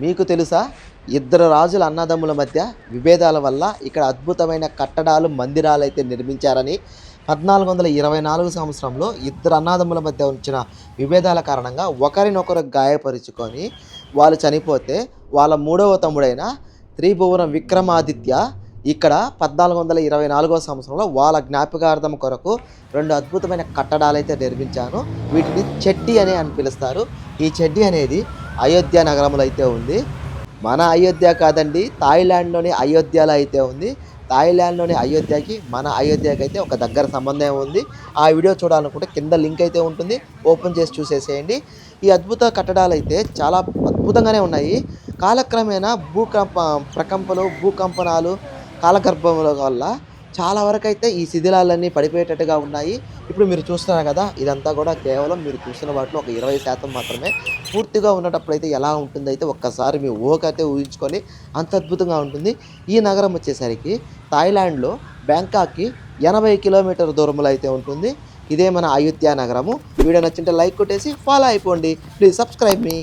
మీకు తెలుసా? ఇద్దరు రాజుల అన్నదమ్ముల మధ్య విభేదాల వల్ల ఇక్కడ అద్భుతమైన కట్టడాలు మందిరాలు అయితే నిర్మించారని పద్నాలుగు వందల ఇరవై నాలుగు సంవత్సరంలో ఇద్దరు అన్నదమ్ముల మధ్య వచ్చిన విభేదాల కారణంగా ఒకరినొకరు గాయపరుచుకొని వాళ్ళు చనిపోతే వాళ్ళ మూడవ తమ్ముడైన త్రిభువనం విక్రమాదిత్య ఇక్కడ పద్నాలుగు వందల ఇరవై నాలుగో సంవత్సరంలో వాళ్ళ జ్ఞాపకార్థం కొరకు రెండు అద్భుతమైన కట్టడాలు అయితే నిర్మించాను. వీటిని చెడ్డి అని అని పిలుస్తారు. ఈ చెడ్డి అనేది అయోధ్య నగరంలో అయితే ఉంది. మన అయోధ్య కాదండి థాయిలాండ్లోని అయోధ్యలో అయితే ఉంది. థాయిలాండ్లోని అయోధ్యకి మన అయోధ్యకి అయితే ఒక దగ్గర సంబంధం ఉంది. ఆ వీడియో చూడాలనుకుంటే కింద లింక్ అయితే ఉంటుంది. ఓపెన్ చేసి చూసేసేయండి. ఈ అద్భుత కట్టడాలు అయితే చాలా అద్భుతంగానే ఉన్నాయి. కాలక్రమేణా భూకంప ప్రకంపలు భూకంపనాలు కాలగర్భముల వల్ల చాలా వరకు అయితే ఈ శిథిలాలన్నీ పడిపోయేటట్టుగా ఉన్నాయి. ఇప్పుడు మీరు చూస్తున్నారు కదా ఇదంతా కూడా కేవలం మీరు చూస్తున్న వాటిలో ఒక ఇరవై శాతం మాత్రమే పూర్తిగా ఉన్నటప్పుడు అయితే ఎలా ఉంటుందైతే ఒక్కసారి మీ ఊహకైతే ఊహించుకొని అంత అద్భుతంగా ఉంటుంది. ఈ నగరం వచ్చేసరికి థాయిలాండ్లో బ్యాంకాక్కి ఎనభై కిలోమీటర్ దూరంలో అయితే ఉంటుంది. ఇదే మన అయోధ్య నగరము. వీడియో నచ్చింటే లైక్ కొట్టేసి ఫాలో అయిపోండి. Please subscribe me.